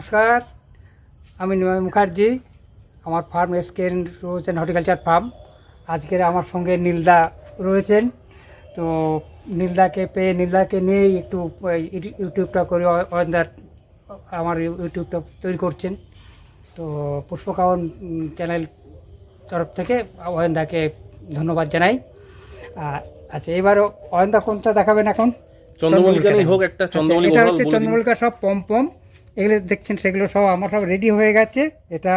নমস্কার, আমি নিমাই মুখার্জি, আমার farm SKN and horticulture farm আজকের আমার সঙ্গে নীলদা রয়েছেন। তো নীলদাকে পেয়ে, নীলদাকে নিয়েই একটু ইউটিউবটা করে অয়নদার আমার ইউটিউবটা তৈরি করছেন তো পুষ্পকাওয়ান চ্যানেল তরফ থেকে অয়নদাকে ধন্যবাদ জানাই আচ্ছা এবারও অয়নদা কোনটা দেখাবেন এখন চন্দ্রমল্লিকা হোক একটা চন্দ্রমল্লিকা হচ্ছে চন্দ্রমল্লিকা সব পম পম এগুলো দেখছেন সেগুলো সব আমার সব রেডি হয়ে গেছে। এটা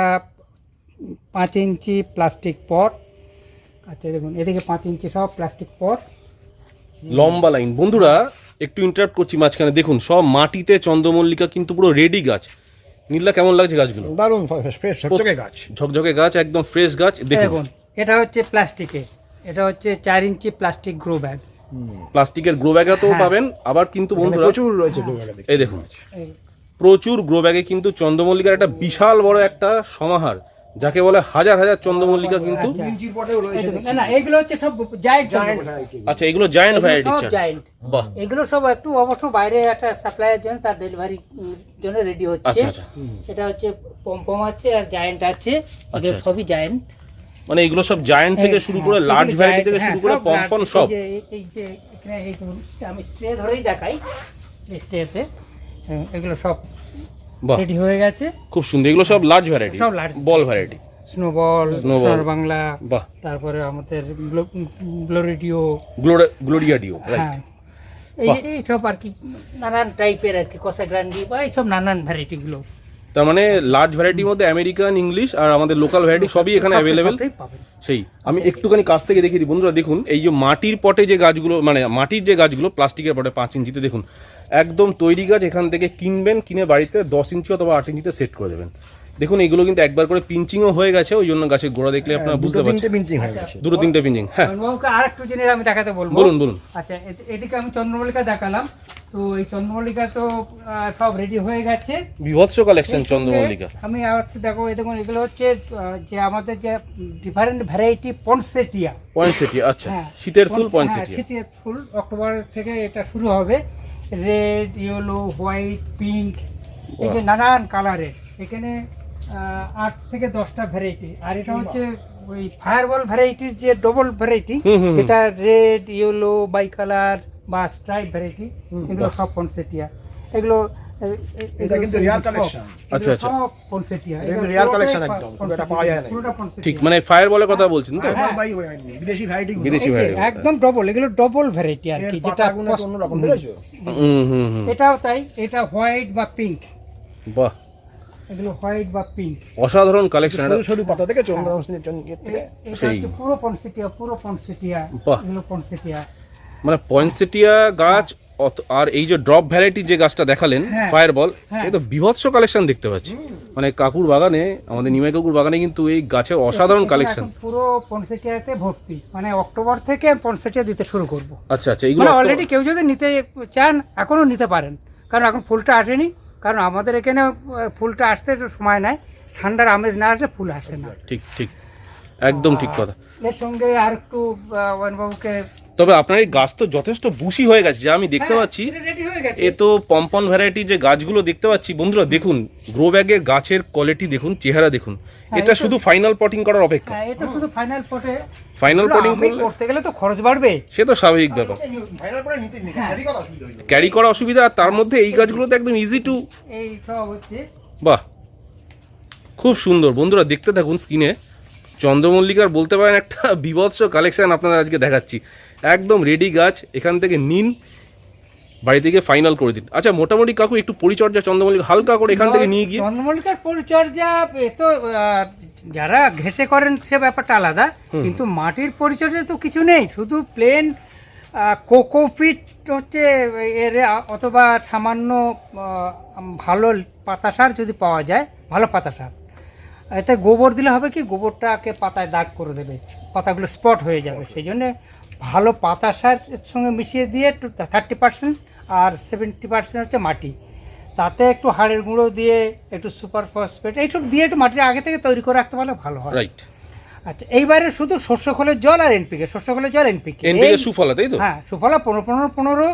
পাঁচ ইঞ্চি প্লাস্টিক পট। আচ্ছা দেখুন এদিকে পাঁচ ইঞ্চি সব প্লাস্টিক পট। লম্বা লাইন বন্ধুরা একটু ইন্টারাপ্ট করছি মাঝখানে। দেখুন সব মাটিতে চন্দ্রমল্লিকা কিন্তু পুরো রেডি গাছ। নীলা কেমন লাগছে গাছগুলো? দারুণ ফ্রেশ ঝকঝকে গাছ। ঝকঝকে গাছ একদম ফ্রেশ গাছ। দেখুন। এটা হচ্ছে প্লাস্টিকের এটা হচ্ছে চার ইঞ্চি প্লাস্টিক গ্রো ব্যাগ প্লাস্টিকের গ্রো ব্যাগে তো হ্যাঁ। পাবেন। আবার কিন্তু বন্ধুরা প্রচুর রয়েছে গোলাটা দেখছি। এই দেখুন। প্রচুর গ্রো ব্যাগে কিন্তু চন্দ্রমল্লিকার একটা বিশাল বড় একটা সমাহার যাকে বলে হাজার হাজার চন্দ্রমল্লিকা কিন্তু। আচ্ছা। না এগুলো হচ্ছে সব জায়েন্ট। আচ্ছা এগুলো জায়ান্ট ভ্যারাইটি সব বাহ। এগুলো সব একটু অবশ্য বাইরে একটা সাপ্লাইয়ের জন্য তার ডেলিভারি জন্য রেডি হচ্ছে। আচ্ছা আচ্ছা। এটা হচ্ছে পমপম আছে আর জায়েন্ট আছে। এগুলো আচ্ছা। সবই জায়েন্ট মানে এগুলো সব জায়ান্ট থেকে শুরু করে লার্জ ভ্যারাইটি থেকে শুরু করে পম্পন সব। হ্যাঁ, এই যে এখানে এই আমি স্ট্রে ধরেই দেখাই স্ট্রেতে এগুলো সব রেডি হয়ে গেছে। খুব সুন্দর এগুলো সব লার্জ ভ্যারাইটি সব large। Ball variety snowball. Sonar Bangla বাহ। তারপরে আমাদের গ্লোরিডিও গ্লোরিয়া ডিও হ্যাঁ। এই বাহ। এই সব আর কি নানান টাইপের আর কি কষা গ্রান্ডি বা এইসব নানান ভ্যারাইটিগুলো তার মানে লার্জ ভ্যারাইটির মধ্যে আমেরিকান ইংলিশ আর আমাদের লোকাল ভ্যারাইটি সবই এখানে অ্যাভেলেবেল সেই আমি একটুখানি কাছ থেকে দেখিয়ে দিই। বন্ধুরা দেখুন এই যে মাটির পটে যে গাছগুলো মানে মাটির যে গাছগুলো প্লাস্টিকের পটে পাঁচ ইঞ্চিতে দেখুন একদম তৈরি গাছ এখান থেকে কিনবেন কিনে বাড়িতে দশ ইঞ্চি অথবা আট ইঞ্চিতে সেট করে দেবেন। দেখুন এগুলো কিন্তু একবার করে পিঞ্চিংও হয়ে গেছে ওই জন্য গাছের গোড়া দেখলে আপনারা হ্যাঁ, বুঝতে পারছেন। পিঞ্চিং হয়ে গেছে। দুটো তিনটে পিঞ্চিং হ্যাঁ। আর একটু জিনিস আমি দেখাতে বলব। বলুন বলুন। আচ্ছা এদিকে আমি চন্দ্রমল্লিকা দেখালাম। তো এই চন্দ্রমল্লিকা তো আহ, সব রেডি হয়ে গেছে। বিভৎস কালেকশন চন্দ্রমল্লিকা। আমি আর একটু দেখো এই দেখুন এগুলো হচ্ছে যে আমাদের যে ডিফারেন্ট ভ্যারাইটি পনসেটিয়া। পয়েন্টসেটিয়া আচ্ছা। হ্যাঁ, শীতের ফুল হ্যাঁ, শীতের ফুল অক্টোবর থেকে এটা শুরু হবে। রেড ইয়েলো হোয়াইট পিঙ্ক এই যে নানান কালারের এখানে আট থেকে দশটা ভ্যারাইটি আর এটা হচ্ছে ওই ফায়ারবল ভ্যারাইটির যে ডবল ভ্যারাইটি। যেটা রেড ইয়েলো বাই কালার বা স্ট্রাইপ ভ্যারাইটি এগুলো সব পনসেটিয়া এগুলো এটা কিন্তু রিয়াল কালেকশন আচ্ছা, আচ্ছা। এটা কিন্তু real একদম, এটা পাওয়া যায় না। ঠিক মানে ফায়ার বলের কথা বলছেন তো? হ্যাঁ। বিদেশি ভ্যারাইটি বিদেশি এই একদম ডবল এগুলো ডবল ভ্যারাইটি আর কি যেটা কস- অন্যরকম দেখেছ হুম হুম হুম। এটাও তাই এটা হোয়াইট বা পিঙ্ক বাহ। এগুলো হোয়াইট বা পিঙ্ক অসাধারণ কালেকশন সরু সরু পাতা থেকে? সেই। পুরো পনসেটিয়া পুরো পনসেটিয়া বাহ। এগুলো পনসেটিয়া মানে পয়েন্টসেটিয়া গাছ আর এই যে ড্রপ ভ্যারাইটি যে গাছটা দেখালেন হ্যাঁ। ফায়ার বল হ্যাঁ। এই তো বিভৎস কালেকশন দেখতে পাচ্ছি। মানে কাকুর বাগানে আমাদের নিমাই কাকুর বাগানে কিন্তু এই গাছের অসাধারণ কালেকশন পুরো পনসেটিয়াতে ভর্তি। মানে অক্টোবর থেকে পনসেটিয়া দিতে শুরু করব। আচ্ছা আচ্ছা এগুলো মানে অলরেডি কেউ যদি নিতে চান এখনও নিতে পারেন। কারণ এখন ফুলটা আসেনি। কারণ আমাদের এখানে ফুলটা আসতে সময় নেয় ঠান্ডার আমেজ না আসলে ফুল আসে না। ঠিক ঠিক। একদম ঠিক কথা। এর সঙ্গে আর একটু ওয়ানবাবুকে তবে আপনার এই গাছ তো যথেষ্ট বুশি হয়ে গেছে যা আমি দেখতে পাচ্ছি। হয়ে গেছে। এ তো পম্পন ভ্যারাইটি যে গাছগুলো দেখতে পাচ্ছি। বন্ধুরা দেখুন গ্রো ব্যাগের গাছের কোয়ালিটি দেখুন চেহারা দেখুন। হ্যাঁ, এটা শুধু ফাইনাল পটিং করার অপেক্ষা। হ্যাঁ এটা শুধু ফাইনাল পটে ফাইনাল পটিং করলে করতে গেলে তো খরচ বাড়বে। সে তো স্বাভাবিক ব্যাপার। ক্যারি করা অসুবিধা হয়ে। ক্যারি করা অসুবিধা আর তার মধ্যে এই গাছগুলো তো একদম ইজি টু এই সব হচ্ছে। বাহ। খুব সুন্দর। বন্ধুরা দেখতে থাকুন স্ক্রিনে চন্দ্রমল্লিকার বলতে পারেন একটা বিভৎস কালেকশন আপনাদের আজকে দেখাচ্ছি। একদম রেডি গাছ এখান থেকে নিন বাড়ি থেকে ফাইনাল করে দিন। আচ্ছা মোটামুটি কাকু একটু পরিচর্যা চন্দ্রমল্লিকা হালকা করে এখান থেকে নিয়ে গিয়ে চন্দ্রমল্লিকার পরিচর্যা তো যারা ঘেসে করেন সে ব্যাপারটা আলাদা কিন্তু মাটির পরিচর্যা তো কিছু নেই শুধু প্লেন কোকোপিট হচ্ছে এর অথবা সামান্য ভালো পাতা সার যদি পাওয়া যায় ভালো পাতা সার। এতে গোবর দিলে হবে কি গোবরটাকে পাতায় দাগ করে দেবে পাতাগুলো স্পট হয়ে যাবে সেই জন্যে ভালো পাতা সার সঙ্গে মিশিয়ে দিয়ে একটু থার্টি পার্সেন্ট আর সেভেন্টি পার্সেন্ট হচ্ছে মাটি। তাতে একটু হাড়ের গুঁড়ো দিয়ে একটু সুপার ফসফেট এইসব দিয়ে একটু মাটিটা আগে থেকে তৈরি করে রাখতে পারলে ভালো হয়। রাইট আচ্ছা এইবারে শুধু শস্য খোলের জল আর এনপিকে শস্য খোলের জল এনপিকে এনপিকে সুফলা তাই তো? হ্যাঁ সুফলা পনেরো পনেরো পনেরো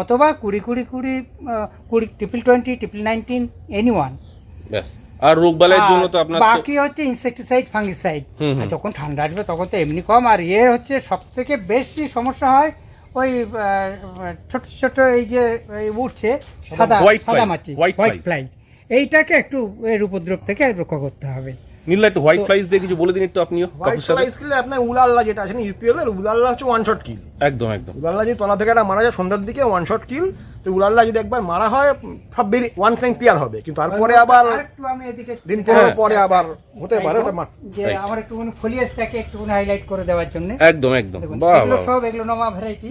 অথবা কুড়ি কুড়ি কুড়ি কুড়ি triple twenty triple nineteen any one ব্যাস। আর রোগবালাইয়ের জন্য তো আপনার বাকি হচ্ছে ইনসেকটিসাইড ফাঙ্গিসাইড যখন ঠান্ডা আসবে তখন তো এমনি কম। আর এর হচ্ছে সব থেকে বেশি সমস্যা হয় ওই ছোট ছোট এই যে উঠছে সাদা সাদা মাছি হোয়াইট ফ্লাই এইটাকে একটু এর উপদ্রব থেকে রক্ষা করতে হবে। নীলা একটু হোয়াইট ফ্লাইস দিয়ে কিছু বলে দিন একটু আপনিও হোয়াইট কাকুর সাথে। ফ্লাই স্কিলে আপনার উলাল্লা যেটা আছে ইউপিএল এর উলাল্লা হচ্ছে ওয়ান শট কিল একদম একদম। উলাল্লা যদি তলা থেকে একটা মারা যায় সন্ধ্যার দিকে ওয়ান শট কিল তো উলাল্লা যদি একবার মারা হয় সব বেরিয়ে ওয়ান টাইম ক্লিয়ার হবে। কিন্তু তারপরে আবার দিন পনেরো হ্যাঁ। পরে আবার হতে পারে যে আমার একটুখানি ফলিয়াসটাকে একটুখানি হাইলাইট করে দেওয়ার জন্য। একদম একদম। বাহ বাহ সব এগুলো নমা ভ্যারাইটি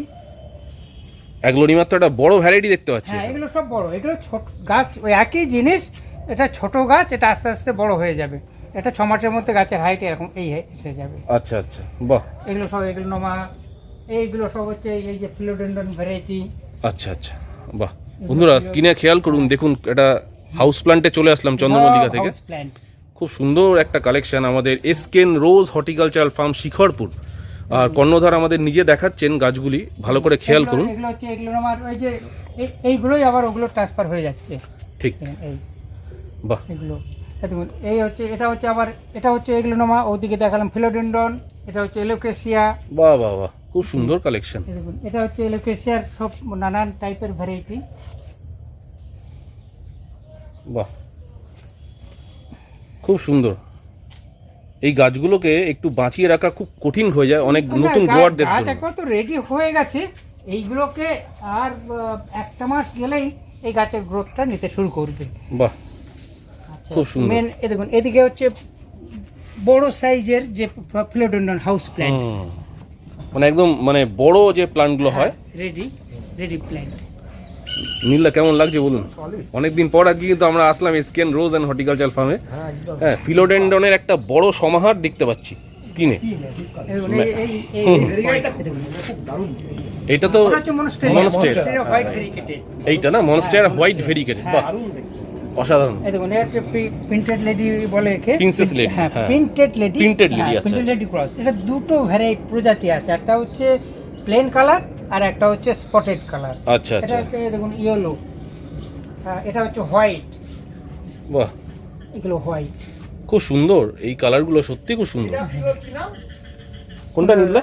তো একটা বড় ভ্যারাইটি দেখতে পাচ্ছি হ্যাঁ এগুলো সব বড়। এগুলো ছোট গাছ ওই একই জিনিস এটা ছোট গাচ এটা আস্তে আস্তে বড় হয়ে যাবে। এটা ছ মাসের মধ্যে গাছের হাইট এরকম এই হে- এসে যাবে। আচ্ছা আচ্ছা বাহ। এগুলো সব এগুলো নমা এইগুলো সব হচ্ছে এই যে ফিলোডেন্ডন ভ্যারাইটি আচ্ছা আচ্ছা। বাহ। বন্ধুরা স্কিনে খেয়াল করুন দেখুন এটা হাউস প্লান্টে চলে আসলাম চন্দ্রমল্লিকা থেকে। খুব সুন্দর একটা কালেকশন আমাদের Esken rose horticultural farm Shikharpur. আর কর্ণধার আমাদের নিজে দেখাচ্ছেন গাছগুলি ভালো করে খেয়াল করুন। এগুলো হচ্ছে এগুলো আমার ওই যে এইগুলোই আবার ওগুলো ট্রান্সফার হয়ে যাচ্ছে। ঠিক। এই বাহ। এগুলো। এই হচ্ছে এটা হচ্ছে আবার এটা হচ্ছে এগুলো ওদিকে দেখালাম ফিলোডেন্ডন এটা হচ্ছে এলোকেশিয়া। বাহ বাহ বাহ। খুব সুন্দর কালেকশন দেখুন এটা হচ্ছে এলোকেশিয়ার সব নানান টাইপের ভ্যারাইটি বাহ। খুব সুন্দর। এই গাছগুলোকে একটু বাঁচিয়ে রাখা খুব কঠিন হয়ে যায় অনেক নতুন গ্রোয়ারদের গাছ জন্য। একবার তো রেডি হয়ে গেছে। এইগুলোকে আর একটা মাস গেলেই এই গাছের গ্রোথটা নিতে শুরু করবে বাহ। খুব সুন্দর। মেন এ দেখুন এদিকে হচ্ছে বড় সাইজের যে ফিলোডেন্ডন হাউস প্ল্যান্ট। মানে একদম মানে বড় যে প্লান্টগুলো হয় রেডি রেডি প্ল্যান্ট নীলা কেমন লাগছে বলুন। অনেকদিন পর আজকে কিন্তু আমরা আসলাম এসকেন রোজ অ্যান্ড হর্টিকালচার ফার্মে হ্যাঁ একদম। হ্যাঁ ফিলোডেন্ডনের একটা বড় সমাহার দেখতে পাচ্ছি স্কিনে এটা তো মনস্টের হোয়াইট ভেরিকেটেড এইটা না মনস্টের হোয়াইট ভেরিকেটেড বাহ। দারুণ দেখতে। অসাধারণ। এই দেখুন এটা প্রিন্টেড লেডি বলে একে। Princess lady, হ্যাঁ হ্যাঁ। প্রিন্টেড লেডি lady, আচ্ছা, প্রিন্টেড আচ্ছা। লেডি ক্রস এটা দুটো ভ্যারাইটি প্রজাতি আছে। একটা হচ্ছে প্লেন কালার আর একটা হচ্ছে স্পটেড কালার আচ্ছা এটা আচ্ছা। হচ্ছে দেখুন ইয়েলো এটা হচ্ছে হোয়াইট বাহ। এগুলো হোয়াইট খুব সুন্দর। এই কালারগুলো সত্যি খুব সুন্দর। কোনটা নিলা?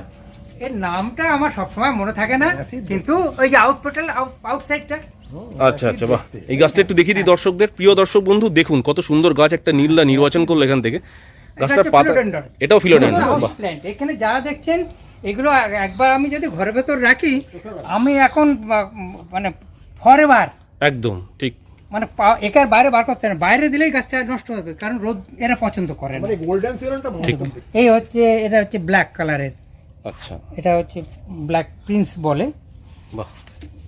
এর নামটা আমার সবসময় মনে থাকে না কিন্তু ওই যে আউটপোর্টাল আউটসাইডটা আচ্ছা আচ্ছা বাহ। এই গাছটা একটু দেখিয়ে দিই দর্শকদের। প্রিয় দর্শক বন্ধু দেখুন কত সুন্দর গাছ একটা নীলদা নির্বাচন করল এখান থেকে। গাছটার পাতা এটাও ফিলোডেন্ড্রন এখানে যা দেখছেন এগুলো একবার আমি যদি ঘরের ভেতর রাখি আমি এখন মানে ফরএভার একদম ঠিক। মানে পা- একার বাইরে বার করতে না। বাইরে দিলেই গাছটা নষ্ট হবে কারণ রোদ এরা পছন্দ করে না। মানে গোল্ডেন সিরনটা ঠিক। এই হচ্ছে এটা হচ্ছে ব্ল্যাক কালারের আচ্ছা। এটা হচ্ছে ব্ল্যাক প্রিন্স বলে। বাহ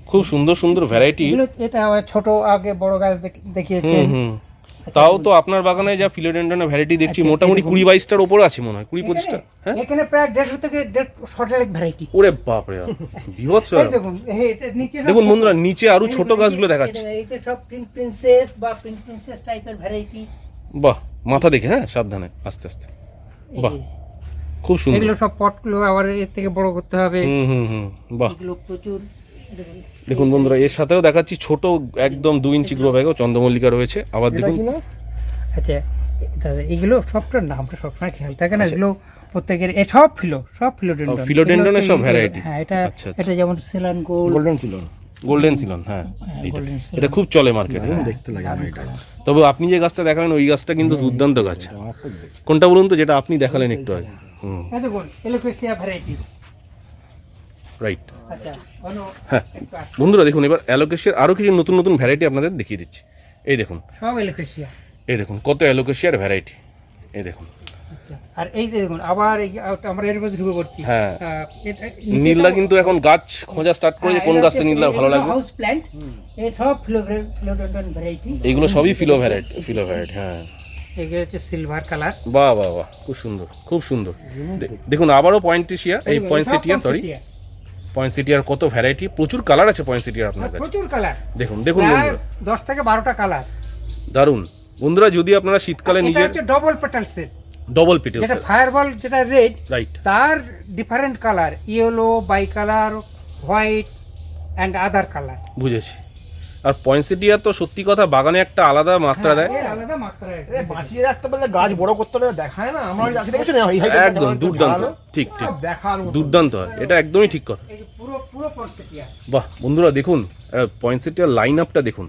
খুব সুন্দর সুন্দর ভ্যারাইটি এটা ছোট আগে বড় গাছ দেখ- দেখিয়েছে হুম হুম। তাও তো আপনার বাগানে যা ফিলোডেন্ড্রনের ভ্যারাইটি দেখছি আচ্ছা, মোটামুটি কুড়ি বাইশটার ওপরে আছে মনে হয় কুড়ি পঁচিশটা হ্যাঁ? এখানে প্রায় দেড়শো থেকে দেড় শটের ভ্যারাইটি ওরে বাপ, বিভৎস। দেখুন নিচে দেখুন বন্ধুরা নিচে আরও ছোট গাছগুলো দেখাচ্ছে। এই যে সব প্রিন্ট প্রিন্সেস বা প্রিন্ট প্রিন্সেস টাইপের ভ্যারাইটি বাহ মাথা দেখে হ্যাঁ সাবধানে আস্তে আস্তে। বাহ। খুব সুন্দর। এগুলো সব পটগুলো আবার এর থেকে বড় করতে হবে। হুম হুম হুম বাহ। এগুলো প্রচুর। দেখুন, বন্ধুরা এর সাথেও দেখাচ্ছি ছোট একদম দুই ইঞ্চি গ্রো ব্যাগও চন্দ্রমল্লিকা রয়েছে। আবার দেখুন। আচ্ছা দাদা এগুলো সবটার নামটা সবসময় খেয়াল থাকে না এগুলো প্রত্যেকের এ সব ফিলো সব ফিলোডেন্ডন এর সব variety। হ্যাঁ এটা আচ্ছা, আচ্ছা। এটা যেমন Ceylon gold. Golden Ceylon golden Ceylon হ্যাঁ হ্যাঁ। এটা খুব চলে মার্কেটে দেখতে লাগে আমার এটা। তবে আপনি যে গাছটা দেখালেন ওই গাছটা কিন্তু দুর্দান্ত গাছ। কোনটা বলুন তো যেটা আপনি দেখালেন একটু আগে? রাইট আচ্ছা হ্যাঁ। বন্ধুরা দেখুন এবার অ্যালোকেশিয়ার আরও কিছু নতুন নতুন ভ্যারাইটি আপনাদের দেখিয়ে দিচ্ছি। এই দেখুন। সব এলোকেশিয়া এই দেখুন কত অ্যালোকেশিয়ার ভ্যারাইটি এই দেখুন। আর এই যে দেখুন আবার আমরা এর মধ্যে ঢুকে পড়ছি। হ্যাঁ। কিন্তু এখন গাছ খোঁজা স্টার্ট করেছে হ্যাঁ, কোন গাছটা ভালো এগুলো লাগবে? হাউস প্ল্যান্ট এই সব ফিলোডেন্ডন ভ্যারাইটি এইগুলো সবই ফিলো ভ্যারাইটি ফিলো ভ্যারাইটি হ্যাঁ। এগুলো হচ্ছে সিলভার কালার বাহ বাহ বাহ খুব সুন্দর খুব সুন্দর। দেখুন আবারও পয়েন্টিসিয়া এই পয়েন্টসিটিয়া সরি পয়েন্টসিটিয়ার কত ভ্যারাইটি প্রচুর কালার আছে পয়েন্টসিটিয়ার আপনার কাছে। প্রচুর কালার দেখুন দেখুন বন্ধুরা। দশ থেকে বারোটা কালার দারুণ বন্ধুরা যদি আপনারা শীতকালে এটা নিজের double petal set double petal যেটা ফায়ারবল যেটা রেড রাইট তার different colour yellow bi colour white and other colour বুঝেছি। আর পয়েন্সেটিয়া তো সত্যি কথা বাগানে একটা আলাদা মাত্রা দেয়। হ্যাঁ, আলাদা মাত্রা এটা। বাঁচিয়ে রাখতে পারলে গাছ বড় করতে পারলে দেখায় না। আমরা গাছ দেখেছি না? এই একদম দুর্দান্ত। ঠিক ঠিক। দেখার মতো। দুর্দান্ত হয়। এটা একদমই ঠিক কথা। এই পুরো পুরো পরিস্থিতি বাহ বন্ধুরা দেখুন পয়েন্সেটিয়ার লাইন আপটা দেখুন।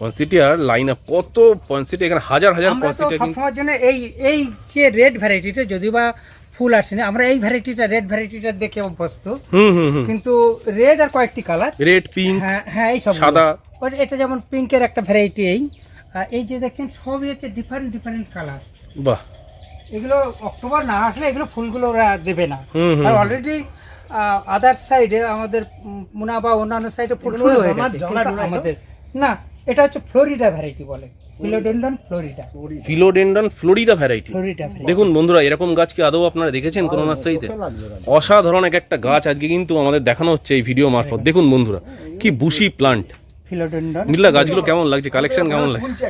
পয়েন্সেটিয়ার লাইন আপ কত পয়েন্সেটিয়া এখানে হাজার হাজার কিন্তু সবসময়ের জন্য এই এই যে রেড ভ্যারাইটিটা যদিও বা ফুল আসেনি আমরা এই ভ্যারাইটিটা রেড ভ্যারাইটিটা দেখে অভ্যস্ত হুম হুম হুম। কিন্তু রেড আর কয়েকটি কালার রেড পিঙ্ক হ্যাঁ হ্যাঁ এই সব সাদা। এটা যেমন পিঙ্কের একটা ভ্যারাইটি এই। এই যে দেখছেন সবই হচ্ছে ডিফারেন্ট ডিফারেন্ট কালার বাহ। এগুলো অক্টোবর না আসলে এগুলো ফুলগুলো ওরা দেবে না। আর অলরেডি আদার সাইডে আমাদের মুনা বা অন্যান্য সাইডে ফুল? আমাদের না এটা হচ্ছে ফ্লোরিডা ভ্যারাইটি বলে। Philodendron Florida philodendron Florida variety Florida দেখুন বন্ধুরা এরকম গাছ কি আদৌ আপনারা দেখেছেন কোনো নার্সারিতে। অসাধারণ এক একটা গাছ আজকে কিন্তু আমাদের দেখানো হচ্ছে এই ভিডিও মারফত। দেখুন বন্ধুরা কি বুশি প্লান্ট নীলা গাছগুলো কেমন লাগছে? কালেকশন কেমন লাগছে।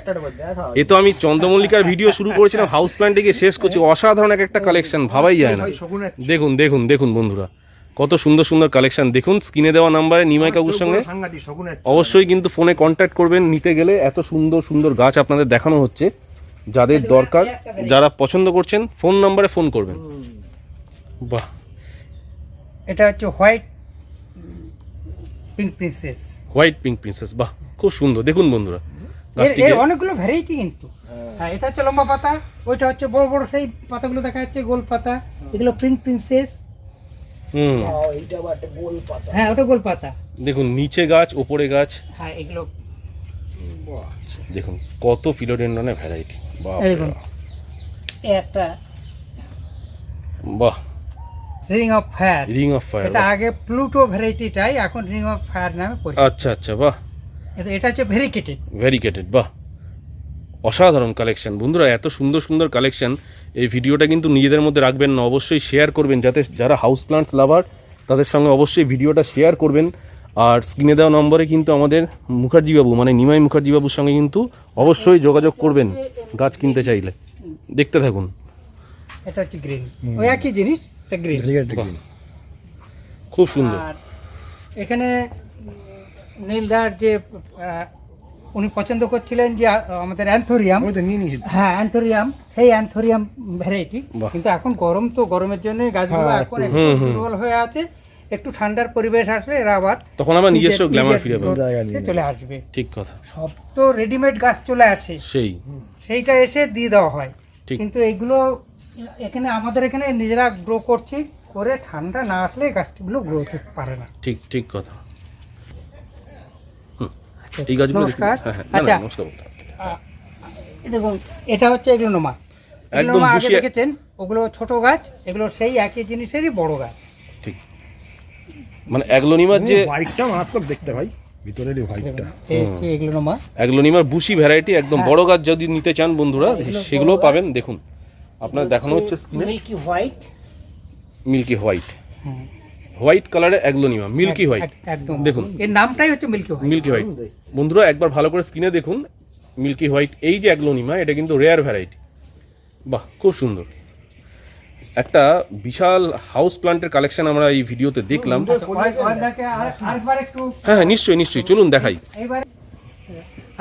এ তো আমি চন্দ্রমল্লিকার ভিডিও শুরু করেছিলাম হাউস প্ল্যান্টে গিয়ে শেষ করছি। অসাধারণ এক একটা কালেকশন ভাবাই যায় না। দেখুন দেখুন দেখুন বন্ধুরা। কত সুন্দর সুন্দর কালেকশন দেখুন স্ক্রিনে দেওয়া নাম্বারে নিমাই কাকুর সঙ্গে। অবশ্যই কিন্তু ফোনে কন্ট্যাক্ট করবেন নিতে গেলে এত সুন্দর সুন্দর গাছ আপনাদের দেখানো হচ্ছে। যাদের দরকার যারা পছন্দ করছেন ফোন নাম্বারে ফোন করবেন। বাহ। এটা হচ্ছে white pink princess white pink princess বাহ খুব সুন্দর। দেখুন বন্ধুরা গাছটিকে। এর অনেকগুলো ভ্যারাইটি কিন্তু। হ্যাঁ। এটা হচ্ছে লম্বা পাতা ওইটা হচ্ছে বড় বড় সেই পাতাগুলো দেখা যাচ্ছে গোল পাতা। এগুলো পিঙ্ক প্রিন্সেস হুম। এইটা একটা গোল পাতা। হ্যাঁ ওটা গোল পাতা। দেখুন নিচে গাছ ওপরে গাছ। হ্যাঁ এগুলো। দেখুন কত ফিলোডেন্ডনের ভ্যারাইটি বাহ একটা বাহ। Ring of fire ring of fire এটা আগে প্লুটো ভ্যারাইটিটাই এখন রিং অফ ফায়ার নামে পরিচিত। আচ্ছা আচ্ছা বাহ। এটা- এটা হচ্ছে ভেরিকেটেড ভেরিকেটেড বাহ। অসাধারণ কালেকশন বন্ধুরা এত সুন্দর সুন্দর কালেকশন এই ভিডিওটা কিন্তু নিজেদের মধ্যে রাখবেন না অবশ্যই শেয়ার করবেন। যাতে যারা হাউস প্লান্টস লাভার তাদের সঙ্গে অবশ্যই ভিডিওটা শেয়ার করবেন। আর স্ক্রিনে দেওয়া নম্বরে কিন্তু আমাদের মুখার্জি বাবু মানে নিমাই মুখার্জি বাবুর সঙ্গে কিন্তু অবশ্যই যোগাযোগ করবেন গাছ কিনতে চাইলে। দেখতে থাকুন। এটা হচ্ছে গ্রিন ওই একই জিনিস এটা গ্রিন খুব সুন্দর। এখানে নীলদার যে উনি পছন্দ করছিলেন যে আমাদের অ্যান্থোরিয়াম। হ্যাঁ অ্যান্থোরিয়াম সেই অ্যান্থোরিয়াম ভ্যারাইটি। কিন্তু এখন গরম তো গরমের জন্য গাছগুলো হ্যাঁ, এখন। দুর্বল হয়ে আছে। একটু ঠান্ডার পরিবেশ আসলে এরা আবার তখন আবার নিজস্ব গ্ল্যামার ফিরে পাবে। চলে আসবে। ঠিক কথা। সব তো রেডিমেড গাছ চলে আসে। সেই। সেইটা এসে দিয়ে দেওয়া হয়। ঠিক। কিন্তু এইগুলো এখানে আমাদের এখানে নিজেরা গ্রো করছি করে ঠান্ডা না আসলে গাছগুলো গ্রো হতে পারে না। ঠিক ঠিক কথা। এই গাছগুলো নমস্কার। হ্যাঁ হ্যাঁ আচ্ছা। নমস্কার দেখুন এটা হচ্ছে এগ্লোনোমা। একদম এগ্লোনোমা আগে দেখেছেন? ওগুলো ছোট গাছ এগুলো সেই একই জিনিসেরই বড় গাছ। ঠিক। মানে অ্যাগ্লোনিমার যে হোয়াইটটা মারাত্মক দেখতে ভাই ভিতরের এই হোয়াইটটা এই এগ্লোনোমা। অ্যাগ্লোনিমার বুশি ভ্যারাইটি একদম হ্যাঁ। বড় গাছ যদি নিতে চান বন্ধুরা সেগুলোও পাবেন। দেখুন আপনার দেখানো হচ্ছে স্ক্রিনে milky white milky white white কালারের অ্যাগ্লোনিমা মিল্কি হোয়াইট। একদম। দেখুন। এর নামটাই হচ্ছে মিল্কি হোয়াইট। Milky white. বন্ধুরা একবার ভালো করে স্ক্রিনে দেখুন মিল্কি হোয়াইট এই যে অ্যাগলোনিমা এটা কিন্তু রেয়ার ভ্যারাইটি। বাহ খুব সুন্দর। একটা বিশাল হাউস প্লান্টের কালেকশন আমরা এই ভিডিওতে দেখলাম। হ্যাঁ হ্যাঁ নিশ্চয়ই নিশ্চয়ই চলুন দেখাই।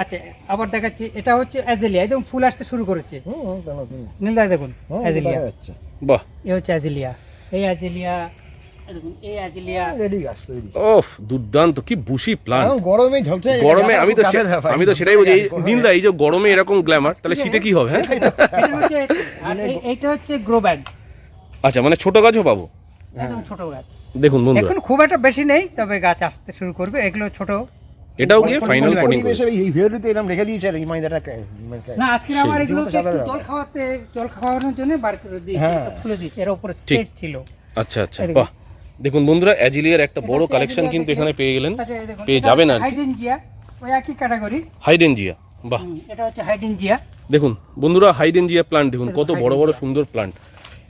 আচ্ছা আবার দেখাচ্ছি। এটা হচ্ছে অ্যাজেলিয়া একদম ফুল আসতে শুরু করেছে। নীলদা দেখুন অ্যাজেলিয়া। বাহ। এ হচ্ছে অ্যাজেলিয়া। এই অ্যাজেলিয়া এই দেখুন এই অ্যাজেলিয়া রেডি গাছ তৈরি দুর্দান্ত কি বুশি প্লান্ট গরমে গরমে আমি তো সে- চাপের ব্যাপার। আমি তো সেটাই বলছি এই এই যে গরমে এরকম গ্ল্যামার তাহলে শীতে কি হবে হ্যাঁ? এটা হচ্ছে আর এই- এইটা হচ্ছে গ্রো ব্যাগ আচ্ছা মানে ছোট গাছও পাবো? একদম ছোট গাছ। দেখুন বন্ধুরা। এখন খুব একটা বেশি নেই তবে গাছ আসতে শুরু করবে এগুলো ছোট। এটাও গিয়ে ফাইনাল পটিং করবে এই ভিডিওতে এরকম রেখে দিয়েছে আর রিমাইন্ডারটা না আজকে আমার এগুলো জল খাওয়াতে জল খাওয়ানোর জন্য বার করে দিয়েছি হ্যাঁ। খুলে দিয়েছি এর উপরে স্টেট ছিল। আচ্ছা আচ্ছা বাহ। দেখুন বন্ধুরা অ্যাজিলিয়ার একটা বড় কালেকশন কিন্তু এখানে পেয়ে গেলেন পেয়ে যাবেন আর। হাইডেনজিয়া ওই একই ক্যাটাগরি হাইডেনজিয়া বাহ। এটা হচ্ছে হাইডেনজিয়া। দেখুন বন্ধুরা হাইডেনজিয়া প্লান্ট দেখুন কত বড় বড় সুন্দর প্লান্ট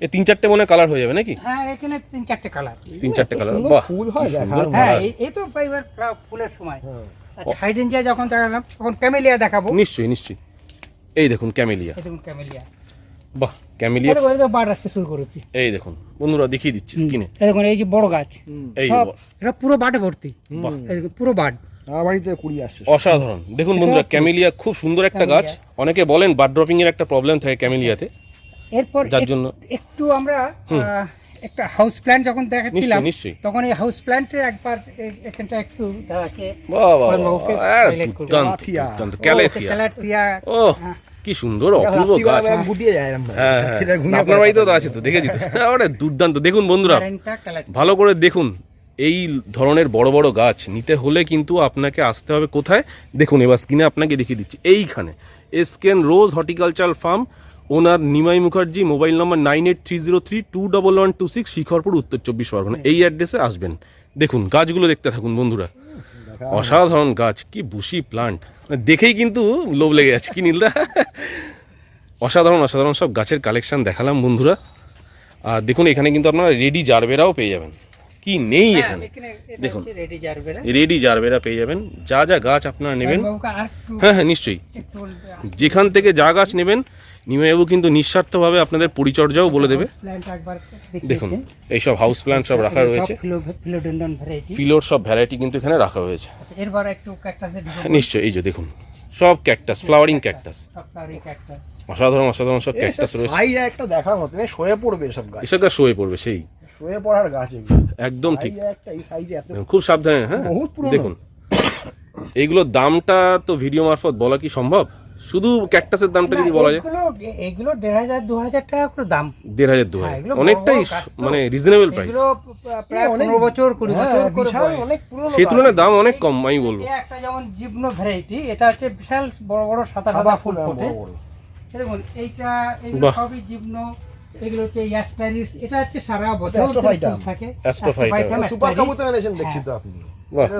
এ তিন চারটে মনে কালার হয়ে যাবে নাকি? হ্যাঁ এখানে তিন চারটে কালার তিন চারটে কালার বাহ। ফুল হয়। হ্যাঁ এই- এই তো এবার ফুলের সময়। হ্যাঁ। আচ্ছা হাইডেনজিয়া যখন দেখালাম তখন ক্যামেলিয়া দেখাবো। নিশ্চয়ই নিশ্চয়ই। এই দেখুন ক্যামেলিয়া। এই দেখুন ক্যামেলিয়া। বাহ ক্যামেলিয়া। এটা তো আসতে শুরু করেছি। এই দেখুন বন্ধুরা দেখিয়ে দিচ্ছি স্কিনে এই দেখুন এই যে বড় গাছ। এই এটা পুরো বাটে ভর্তি। এই দেখুন, পুরো বাট। বাড়িতে কুড়ি আসছে অসাধারণ। দেখুন বন্ধুরা ক্যামেলিয়া খুব সুন্দর একটা গাছ। অনেকে বলেন বার্ড ড্রপিং এর একটা প্রবলেম থাকে ক্যামেলিয়াতে। এরপর যার জন্য একটু আমরা একটা হাউস প্ল্যান্ট যখন দেখাচ্ছিলাম। তখন এই হাউস প্ল্যান্টে একবার এখানটা একটু দাদাকে বাহ বাহ ক্যালাথিয়া। ক্যালেথিয়া ও কি সুন্দর অপূর্ব গাছ। হ্যাঁ হ্যাঁ। ঘুমিয়ে আপনার পড়ে বাড়িতেও তো আছে তো দেখেছি তো। ওরে দুর্দান্ত। দেখুন বন্ধুরা ভালো করে দেখুন এই ধরনের বড় বড় গাছ নিতে হলে কিন্তু আপনাকে আসতে হবে কোথায়? দেখুন এবার স্ক্রিনে আপনাকে দেখিয়ে দিচ্ছি। এইখানে SKN rose horticulture farm owner Nimai Mukherjee mobile number nine eight three zero three two double one two six Shikharpur উত্তর চব্বিশ পরগনা। এই অ্যাড্রেসে আসবেন। দেখুন গাছগুলো দেখতে থাকুন বন্ধুরা। অসাধারণ গাছ কি বুশি প্লান্ট দেখেই কিন্তু লোভ লেগে যাচ্ছে কি নীলদা? অসাধারণ অসাধারণ সব গাছের কালেকশন দেখালাম বন্ধুরা। আর দেখুন এখানে কিন্তু আপনারা রেডি জারবেরাও পেয়ে যাবেন। কি নেই এখানে? দেখুন। Ready gerbera. পেয়ে যাবেন। যা যা গাছ আপনারা নেবেন। হ্যাঁ হ্যাঁ নিশ্চয়ই। যেখান থেকে যা গাছ নেবেন নিমাইবাবু কিন্তু নিঃস্বার্থভাবে আপনাদের পরিচর্যাও বলে দেবে। দেখুন। এইসব হাউস প্ল্যান্ট সব রাখা রয়েছে। ফিলোর সব ভ্যারাইটি কিন্তু এখানে রাখা হয়েছে আচ্ছা, একটু নিশ্চয়ই এই যে দেখুন সব ক্যাকটাস ফ্লাওয়ারিং ক্যাকটাস সব ফ্লাওয়ারিং ক্যাকটাস অসাধারণ অসাধারণ সব ক্যাকটাস রয়েছে। একটা দেখার মতো শোয়ে পড়বে সব গাছ। এসব গাছ শোয়ে পড়বে সেই। শোয়ে পড়ার গাছ একদম ঠিক। সাইজ একটা এই সাইজে এত খুব সাবধানে হ্যাঁ। দেখুন এইগুলোর দামটা তো ভিডিও মারফত বলা কি সম্ভব? শুধু ক্যাকটাসের দামটা যদি বলা যায়। এগুলো দেড় হাজার দু হাজার টাকা করে দাম। দেড় হাজার দু হ্যাঁ, এগুলো বড় অনেকটাই। মানে রিজনেবল প্রাইস পনেরো বছর কুড়ি হ্যাঁ, বছর। অনেক সেই তুলনায় দাম অনেক কম আমি বলব। একটা যেমন জিবনো ভ্যারাইটি এটা হচ্ছে বিশাল বড় বড় সাদা সাদা ফুল ফোটে। বড়। এইটা এগুলো সবই জিবনো এগুলো হচ্ছে ইয়াস্টারিস এটা হচ্ছে সারা বছর থাকে। Super Astraris। দেখছি তো আপনি।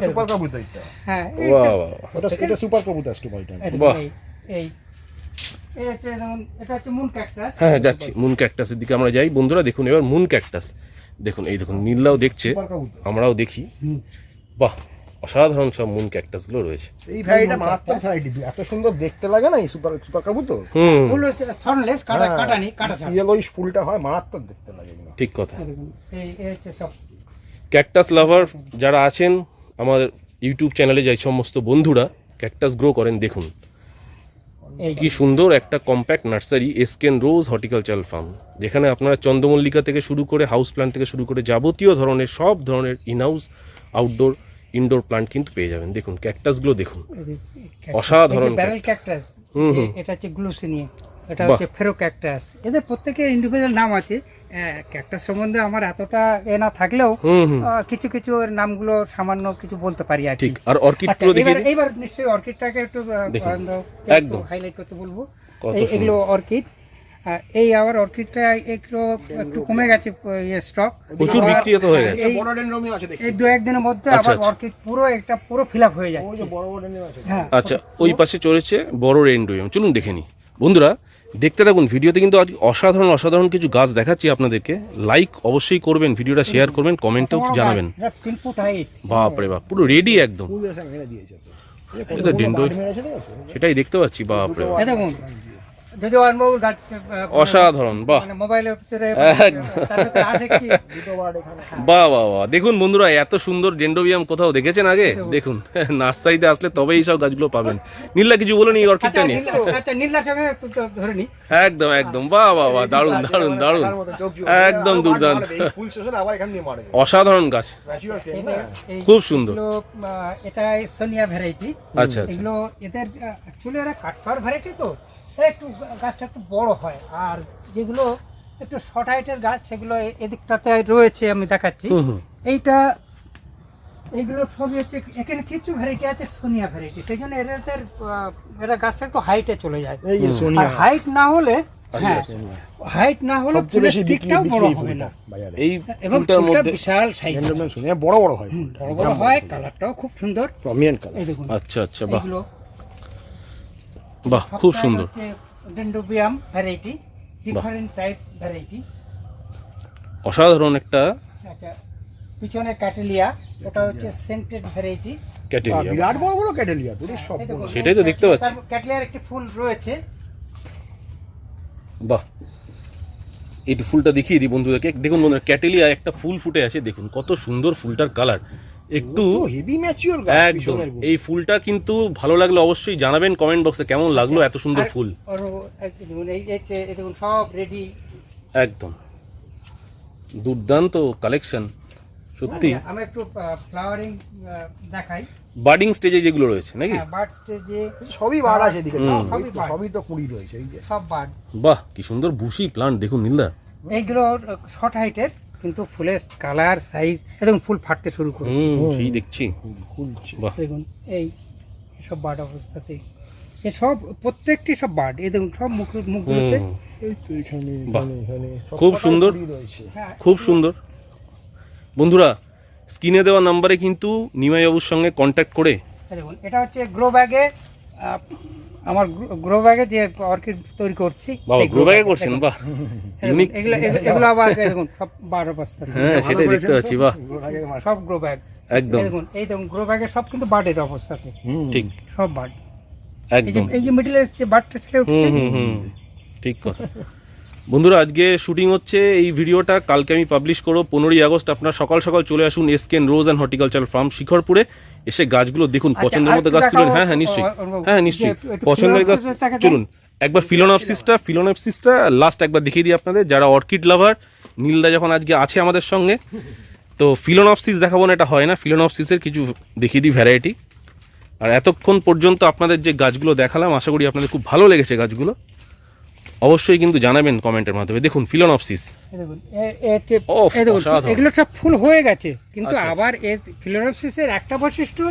সুপার কবুতর হ্যাঁ এই বাহ যে- বাহ। বাহ। ওটা সুপার কবুতর স্টুপাইটা এই বাহ। এই। এই এই হচ্ছে এটা হচ্ছে মুন ক্যাকটাস হ্যাঁ হ্যাঁ যাচ্ছি। মুন ক্যাকটাসের দিকে আমরা যাই। বন্ধুরা দেখুন এবার মুন ক্যাকটাস দেখুন এই দেখুন নীলদাও দেখছে। আমরাও দেখি। বাহ অসাধারণ সব মুন ক্যাকটাসগুলো রয়েছে। এই ভ্যারাইটিটা মারাত্মক ভ্যারাইটি এত সুন্দর দেখতে লাগে না এই সুপার সুপার কবুতর? হুম। ফুল থর্নলেস কাটা হ্যাঁ, কাটা নেই কাটা ছাড়া। ইয়েলোইশ ফুলটা হয় মারাত্মক দেখতে লাগে ঠিক কথা। এই হচ্ছে সব। ক্যাকটাস লাভার যারা আছেন আমার ইউটিউব চ্যানেলে যে সমস্ত বন্ধুরা ক্যাকটাস গ্রো করেন দেখুন। কি সুন্দর একটা compact nursery SKN rose horticulture farm যেখানে আপনারা চন্দ্রমল্লিকা থেকে শুরু করে হাউস প্ল্যান্ট থেকে শুরু করে যাবতীয় ধরনের সব ধরনের ইনহাউস আউটডোর ইনডোর প্লান্ট কিন্তু পেয়ে যাবেন। দেখুন ক্যাকটাসগুলো দেখুন। অসাধারণ হুম, হুম। এটা হচ্ছে গ্লুসিনিয়া এটা হচ্ছে ফেরো ক্যাকটাস। এদের প্রত্যেকের ইন্ডিভিজুয়াল নাম আছে। ক্যাকটাস সম্বন্ধে আমার এতটা এ না থাকলেও কিছু কিছু এর নামগুলো সামান্য কিছু বলতে পারি আর ঠিক আর অর্কিড আচ্ছা, গুলো দেখিয়ে এবার নিশ্চয়ই অর্কিডটাকে একটু দেখুন, একদম। হাইলাইট করতে বলব। এই- এগুলো অর্কিড এই আবার অর্কিডটা একটু একটু কমে গেছে স্টক প্রচুর বিক্রি তো হয়ে গেছে। এই বড় ডেনড্রমিও আছে দেখি এই দু একদিনের মধ্যে আচ্ছা, আবার আচ্ছা। অর্কিড পুরো একটা পুরো ফিল আপ হয়ে ওই যাচ্ছে যে বড় বড় ডেনড্রমিও আছে। হ্যাঁ। আচ্ছা ওই পাশে চলেছে বড় রেন্ডোয়ম চলুন দেখে নিই। বন্ধুরা দেখতে থাকুন। ভিডিওতে কিন্তু আজ অসাধারণ অসাধারণ কিছু গাছ দেখাচ্ছি আপনাদেরকে। লাইক অবশ্যই করবেন ভিডিওটা শেয়ার করবেন কমেন্টেও জানাবেন। হাইট বাপ পুরো রেডি একদম। এটা? সেটাই দেখতে পাচ্ছি বাপরে বাপ। যদি অসাধারণ বাহ। মানে মোবাইলের ভিতরে এখানে বাহ বাহ বাহ। দেখুন বন্ধুরা এত সুন্দর ডেন্ডোবিয়াম কোথাও দেখেছেন আগে? দেখুন। নার্সারিতে আসলে তবেই সব গাছগুলো পাবেন। নীলা কিছু বলেন এই আচ্ছা অর্কিডটা নিয়ে আচ্ছা নীলার সঙ্গে ধরে নি। একদম একদম। বাহ বাহ বাহ দারুণ দারুণ দারুণ। তার মতো চোখ জুড়ে। একদম দুর্দান্ত। অসাধারণ গাছ। না এই খুব সুন্দর। এটা সোনিয়া ভ্যারাইটি আচ্ছা আচ্ছা। এগুলো এদের অ্যাকচুয়ালি এরা কাঠপার ভ্যারাইটি তো। এরা একটু গাছটা একটু বড় হয়। আর যেগুলো একটু শর্ট হাইটের গাছ সেগুলো এদিকটাতে রয়েছে আমি দেখাচ্ছি। এইটা এইগুলো সবই হচ্ছে এখানে কিছু ভ্যারাইটি আছে সোনিয়া ভ্যারাইটি সেই জন্য এদের এরা গাছটা একটু হাইটে চলে যায়। হাইট না হলে আচ্ছা, হ্যাঁ হাইট না হলে ফুলের বেশি বিক্রি স্টিকটাও বড় হবে না। এই ফুলটার মধ্যে বিশাল সাইজ বড় বড় হয়। বড় বড় হয় কালারটাও খুব সুন্দর। প্রমিনেন্ট কালার আচ্ছা আচ্ছা বাহ। বাহ খুব সুন্দর। Dendrobium variety different type variety অসাধারণ একটা আচ্ছা পিছনে ক্যাটেলিয়া ওটা হচ্ছে সেন্টেড ভ্যারাইটি ক্যাটেরিয়া বিরাট বড় বড় ক্যাটেলিয়া তোদের সব সেটাই তো দেখতে পাচ্ছি। ক্যাটেলিয়ার একটি ফুল রয়েছে। বাহ। এই ফুলটা দেখিয়ে দিই বন্ধুদেরকে। দেখুন বন্ধুরা ক্যাটেলিয়া একটা ফুল ফুটে আছে দেখুন কত সুন্দর ফুলটার কালার একটু হেভি ম্যাচিওর একদম। এই ফুলটা কিন্তু ভালো লাগলে অবশ্যই জানাবেন কমেন্ট বক্সে কেমন লাগল এত সুন্দর ফুল। সব রেডি একদম। দুর্দান্ত কালেকশন সত্যি। আমি একটু ফ্লাওয়ারিং দেখাই। বার্ডিং স্টেজে যেগুলো রয়েছে নাকি? হ্যাঁ বার্ড স্টেজে সবই বার আছে এদিকে। সবই সবই তো- সবই তো কুড়ি রয়েছে এই যে। সব বার্ড বাহ কি সুন্দর বুশি প্লান্ট দেখুন নীলদা। এইগুলো শর্ট হাইটের কিন্তু ফুলের কালার সাইজ একদম ফুল ফাটতে শুরু করে হুম সেই দেখছি। দেখুন এই সব বার্ড অবস্থাতে এ সব প্রত্যেকটি সব বার্ড এই দেখুন সব মুখ মুখগুলোতে। হুম, এই তো এখানে এখানে এখানে খুব সুন্দর। রয়েছে। হ্যাঁ খুব সুন্দর। বন্ধুরা স্ক্রিনে দেওয়া নাম্বারে কিন্তু নিমাই বাবুর সঙ্গে কন্ট্যাক্ট করে দেখুন এটা হচ্ছে গ্রো ব্যাগে আমার গ্রো ব্যাগে যে অর্কিড তৈরি করছি বাবা গ্রো ব্যাগে করছেন? বাহ ইউনিক। এগুলো এগুলো- আবার দেখুন সব বার অবস্থা হ্যাঁ সেটাই দেখতে পাচ্ছি বাহ। সব গ্রো ব্যাগ একদম দেখুন এই দেখুন গ্রো ব্যাগে সব কিন্তু বার্ডের অবস্থাতে। হুম। ঠিক। সব যে একদম। এই যে মিডিলের যে বার্ডটা ছেড়ে উঠছে হুম হুম হুম। ঠিক কথা। বন্ধুরা আজকে শুটিং হচ্ছে। এই ভিডিওটা কালকে আমি পাবলিশ করব। পনেরোই আগস্ট আপনার সকাল সকাল চলে আসুন SKN rose and horticulture farm শিখরপুরে। এসে গাছগুলো দেখুন আচ্ছা, পছন্দের মতো গাছ তুলুন। হ্যাঁ হ্যাঁ নিশ্চয়ই। হ্যাঁ নিশ্চয়ই। পছন্দের গাছ? চলুন একবার ফিলোনপসিসটা ফিলোনপসিসটা লাস্ট একবার দেখিয়ে দিই আপনাদের যারা অর্কিড লাভার নীলদা যখন আজকে আছে আমাদের সঙ্গে তো ফিলোনপসিস দেখাবো না এটা হয় না ফিলোনপসিসের কিছু দেখিয়ে দিই ভ্যারাইটি আর এতক্ষণ পর্যন্ত আপনাদের যে গাছগুলো দেখালাম আশা করি আপনাদের খুব ভালো লেগেছে গাছগুলো। অবশ্যই কিন্তু জানাবেন কমেন্টের মাধ্যমে। দেখুন ফিলোনপসিস। এগুলো সব ফুল হয়ে গেছে কিন্তু আচ্ছা, আচ্ছা। আবার এর ফিলোরোসিসের একটা বৈশিষ্ট্য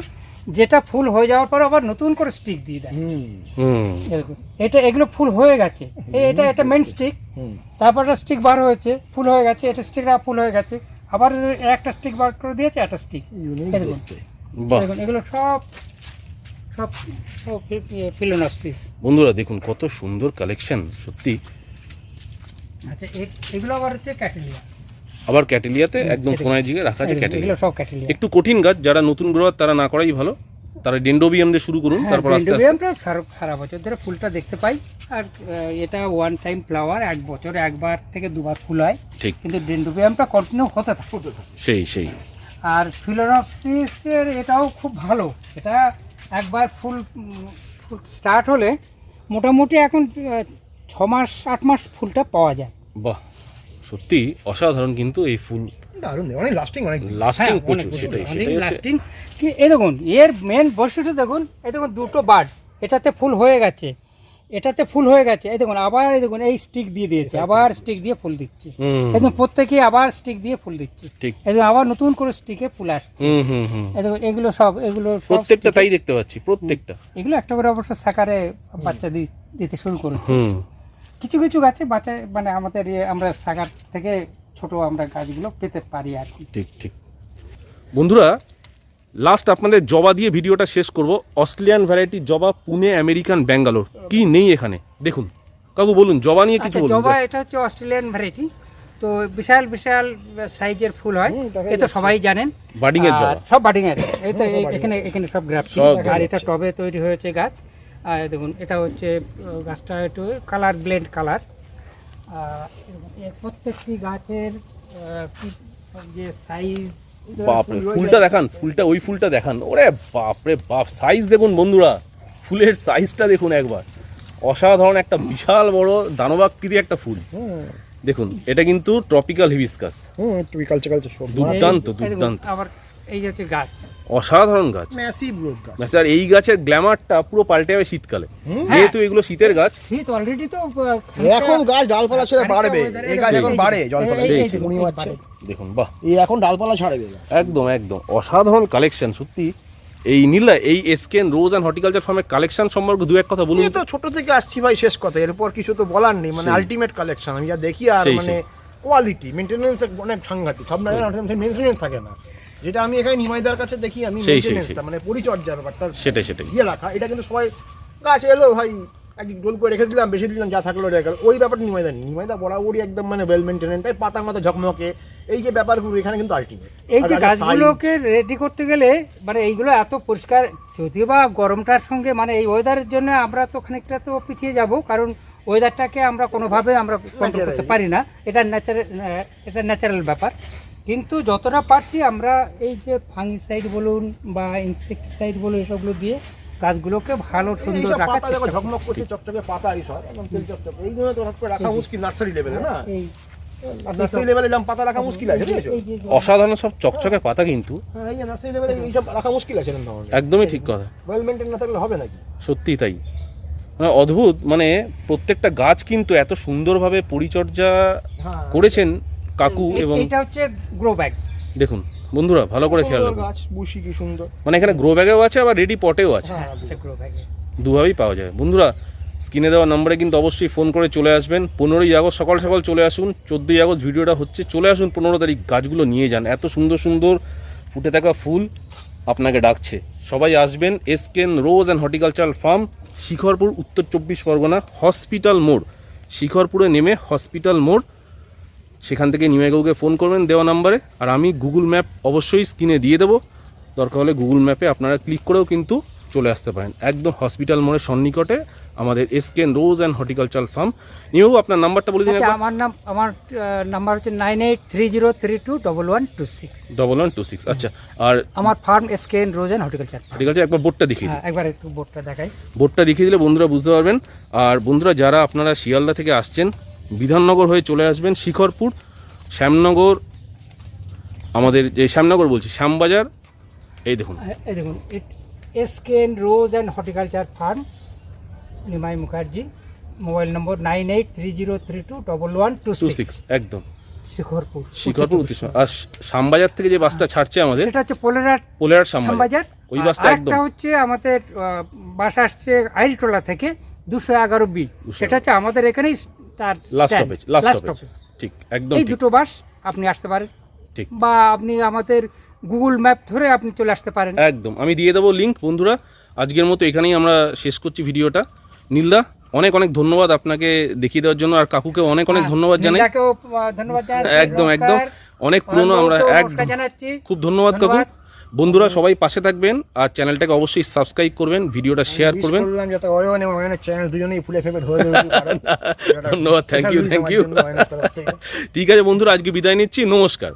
যেটা ফুল হয়ে যাওয়ার পর আবার নতুন করে স্টিক দিয়ে দেয়। হুম। হুম। এই দেখুন, এটা এগুলো ফুল হয়ে গেছে। এই- এটা একটা মেন স্টিক হুম। তারপর স্টিক বার হয়েছে ফুল হয়ে গেছে এটা স্টিক ফুল হয়ে গেছে। আবার একটা স্টিক বার করে দিয়েছে একটা স্টিক এগুলো সব সব ফিলোনপসিস বন্ধুরা দেখুন কত সুন্দর কালেকশন সত্যি। আচ্ছা এগুলো আবার হচ্ছে ক্যাটেলিয়া। আবার ক্যাটেলিয়াতে একদম কোনায় জিগে রাখা আছে ক্যাটেলিয়া সব ক্যাটেলিয়া। একটু কঠিন গাছ যারা নতুন গ্রোয়ার তারা না করাই ভালো। তারা ডেন্ডোবিয়াম দিয়ে শুরু করুন হ্যাঁ, তারপর আস্তে আস্তে। সারা- সারা বছর ধরে ফুলটা দেখতে পাই। আর এটা ওয়ান টাইম ফ্লাওয়ার এক বছরে একবার থেকে দুবার ফুল হয়। ঠিক। কিন্তু ডেন্ড্রোবিয়ামটা কন্টিনিউ হতে থাকে। সেই সেই। আর ফিলোনপসিসের এটাও খুব ভালো। এটা একবার ফুল ফুল স্টার্ট হলে মোটামুটি এখন ছ মাস আট মাস ফুলটা পাওয়া যায়। বাহ সত্যি অসাধারণ কিন্তু এই ফুল। দারুণ অনেক লাস্টিং অনেক লাস্টিং হ্যাঁ, প্রচুর সেটাই সেটাই লাস্টিং কি এই দেখুন এর মেন বৈশিষ্ট্য দেখুন এই দেখুন দুটো বার্ড এটাতে ফুল হয়ে গেছে। এটাতে ফুল হয়ে গেছে। এই দেখুন আবার এই দেখুন এই স্টিক দিয়ে দিয়েছে। আবার স্টিক দিয়ে ফুল দিচ্ছে। একদম প্রত্যেকেই আবার স্টিক দিয়ে ফুল দিচ্ছে। ঠিক এই আবার নতুন করে স্টিকে ফুল আসছে। এই দেখুন এগুলো সব এগুলো প্রত্যেকটা তাই দেখতে পাচ্ছি প্রত্যেকটা। এগুলো একটা করে অবশ্য সাকারে বাচ্চা দিতে শুরু করেছে। কিছু কিছু গাছে বাচ্চা মানে আমাদের আমরা সাকার থেকে ছোট আমরা গাছগুলো পেতে পারি আর কি। ঠিক ঠিক। বন্ধুরা লাস্ট আপনাদের জবা দিয়ে ভিডিওটা শেষ করব। অস্ট্রেলিয়ান ভ্যারাইটি জবা পুনে আমেরিকান ব্যাঙ্গালোর কি নেই এখানে? দেখুন। কাকু বলুন জবা নিয়ে কিছু আচ্ছা বলুন। জবা এটা হচ্ছে অস্ট্রেলিয়ান ভ্যারাইটি তো বিশাল বিশাল সাইজের ফুল হয়। এ তো সবাই জানেন। বার্ডিং এর জবা। সব বাডিং এর এই তো এখানে এখানে সব গ্রাফটিং সব আর এটা টবে তৈরি হয়েছে গাছ। আর দেখুন এটা হচ্ছে গাছটা একটু কালার ব্লেন্ড কালার প্রত্যেকটি গাছের যে সাইজ বাপরে ফুলটা দেখান ফুলটা ওই ফুলটা দেখান। ওরে বাপরে বাপ সাইজ দেখুন বন্ধুরা ফুলের সাইজটা দেখুন একবার। অসাধারণ একটা বিশাল বড় দানবাকৃতি একটা ফুল। দেখুন এটা কিন্তু ট্রপিক্যাল হিবিসকাস দুর্দান্ত দুর্দান্ত। এই যে হচ্ছে গাছ। অসাধারণ গাছ। ম্যাসিভ রোড গাছ। ব্যাস, আর এই গাছের গ্ল্যামারটা পুরো পাল্টে যাবে শীতকালে। যেহেতু এগুলো শীতের গাছ। শীত অলরেডি তো এখন গাছ ডালপালা ছেড়ে বাড়বে। এই গাছ এখন বাড়ে জলপালা। দেখুন, বাহ। এই এখন ডালপালা ছাড়বে। একদম একদম। অসাধারণ কালেকশন সত্যি। এই নীলা এই এসকেন রোজ অ্যান্ড হর্টিকালচার ফার্মের কালেকশন সম্পর্কে দু এক কথা বলুন। তো ছোট থেকে আসছি ভাই শেষ কথা। এরপর কিছু তো বলার নেই। মানে। আলটিমেট কালেকশন আমি যা দেখি আর মানে কোয়ালিটি মেনটেনেন্স অনেক সাংঘাতিক। সব মেনটেনেন্স থাকে না। যেটা আমি এখানে নিমাইদার কাছে দেখি আমি সেই, সেই, মানে পরিচর্যার ব্যাপারটা সেটাই সেটাই। ইয়ে রাখা। এটা কিন্তু সবাই গাছ এলো ভাই একদিন রোল করে রেখে দিলাম বেশি দিলাম যা থাকল রেখে গেল। ওই ব্যাপারটা নিমাইদা নিমাইদা বরাবরই একদম মানে ওয়েল মেনটেনেন্স তাই পাতা মাথা ঝকমকে। এই যে ব্যাপারগুলো এখানে কিন্তু আলটিমেট এই যে গাছগুলোকে রেডি করতে গেলে মানে এইগুলো এত পরিষ্কার যদিও বা গরমটার সঙ্গে মানে এই ওয়েদারের জন্য আমরা তো খানিকটা তো পিছিয়ে যাব কারণ ওয়েদারটাকে আমরা কোনোভাবে আমরা কন্ট্রোল করতে পারি না। এটা ন্যাচারাল এটা ন্যাচারাল ব্যাপার। কিন্তু যতটা পারছি আমরা এই যে ফাঙ্গিসাইড বলুন বা ইনসেকটিসাইড বলুন এসবগুলো দিয়ে গাছগুলোকে ভালো সুন্দর রাখার চেষ্টা ঝকমক করছে চকচকে পাতা এইসব একদম তেল চকচকে। এইগুলো তো করে রাখা মুশকিল নার্সারি লেভেলে না? এই নার্সারি লেভেলে এরকম পাতা রাখা মুশকিল আছে এই অসাধারণ সব চকচকে পাতা কিন্তু। হ্যাঁ এই যে নার্সারি লেভেলে এইসব রাখা মুশকিল আছে একদমই ঠিক কথা। ওয়েল মেনটেন না থাকলে হবে নাকি? সত্যি তাই। মানে অদ্ভুত মানে প্রত্যেকটা গাছ কিন্তু এত সুন্দরভাবে পরিচর্যা হ্যাঁ। করেছেন কাকু এবং এটা হচ্ছে গ্রো ব্যাগ দেখুন বন্ধুরা ভালো করে খেয়াল রাখুন। গাছ বুশি কি সুন্দর। মানে এখানে গ্রো ব্যাগেও আছে আবার রেডি পটেও আছে। হ্যাঁ এটা গ্রো ব্যাগে দুভাবেই পাওয়া যায়। বন্ধুরা স্ক্রিনে দেওয়া নম্বরে কিন্তু অবশ্যই ফোন করে চলে আসবেন। পনেরোই আগস্ট সকাল সকাল চলে আসুন। চোদ্দোই আগস্ট ভিডিওটা হচ্ছে চলে আসুন পনেরো তারিখ গাছগুলো নিয়ে যান। এত সুন্দর সুন্দর ফুটে থাকা ফুল আপনাকে ডাকছে। সবাই আসবেন SKN rose and horticultural farm Shikharpur উত্তর চব্বিশ পরগনা হসপিটাল মোড়। শিখরপুরে নেমে হসপিটাল মোড়। সেখান থেকে নিমাইবাবুকে ফোন করবেন দেওয়া নাম্বারে। আর আমি গুগল ম্যাপ অবশ্যই স্ক্রিনে দিয়ে দেবো। দরকার হলে গুগল ম্যাপে আপনারা ক্লিক করেও কিন্তু চলে আসতে পারেন। একদম হসপিটাল মোড়ের সন্নিকটে আমাদের SKN rose and horticultural farm. নিমাইবাবু আপনার নাম্বারটা বলে দিন আচ্ছা আমার নাম আমার নাম্বার হচ্ছে nine eight three zero three two double one two six. Double one two six আচ্ছা। আর আমার farm SKN rose and horticulture horticulture একবার বোর্ডটা দেখিয়ে দিন। হ্যাঁ একবার একটু বোর্ডটা দেখাই। বোর্ডটা দেখিয়ে দিলে বন্ধুরা বুঝতে পারবেন। আর বন্ধুরা যারা আপনারা শিয়ালদা থেকে আসছেন বিধাননগর হয়ে চলে আসবেন শিখরপুর শ্যামনগর আমাদের যে শ্যামনগর বলছি শ্যামবাজার এই দেখুন। এই দেখুন SKN rose and horticulture farm Nimai Mukherjee mobile number nine eight three zero three two double one two two six. একদম। শিখরপুর। শিখরপুর আর শ্যামবাজার থেকে যে বাসটা ছাড়ছে আমাদের সেটা হচ্ছে পোলেরার পোলেরার শ্যামবাজার। ওই বাসটা একদম। একটা হচ্ছে আমাদের বাস আসছে আইলটোলা থেকে দুশো এগারো বি। সেটা হচ্ছে আমাদের এখানেই তার লাস্ট স্টপেজ লাস্ট স্টপেজ ঠিক একদম এই দুটো বাস আপনি আসতে পারেন। ঠিক। বা আপনি আমাদের গুগল ম্যাপ ধরে আপনি চলে আসতে পারেন। একদম। আমি দিয়ে দেবো লিঙ্ক বন্ধুরা। আজকের মতো এখানেই আমরা শেষ করছি ভিডিওটা। নীলদা অনেক অনেক ধন্যবাদ আপনাকে দেখিয়ে দেওয়ার জন্য আর কাকুকে অনেক অনেক হ্যাঁ, ধন্যবাদ জানাই। ধন্যবাদ একদম একদম। অনেক পুরনো আমরা একদম। খুব ধন্যবাদ কাকু। বন্ধুরা সবাই পাশে থাকবেন আর চ্যানেলটাকে অবশ্যই সাবস্ক্রাইব করবেন ভিডিওটা শেয়ার করবেন। চ্যানেল দুজনেই ফুলে ফেভারিট হয়ে ধন্যবাদ, থ্যাংক ইউ থ্যাংক থেকে। ঠিক আছে বন্ধুরা আজকে বিদায় নিচ্ছি নমস্কার।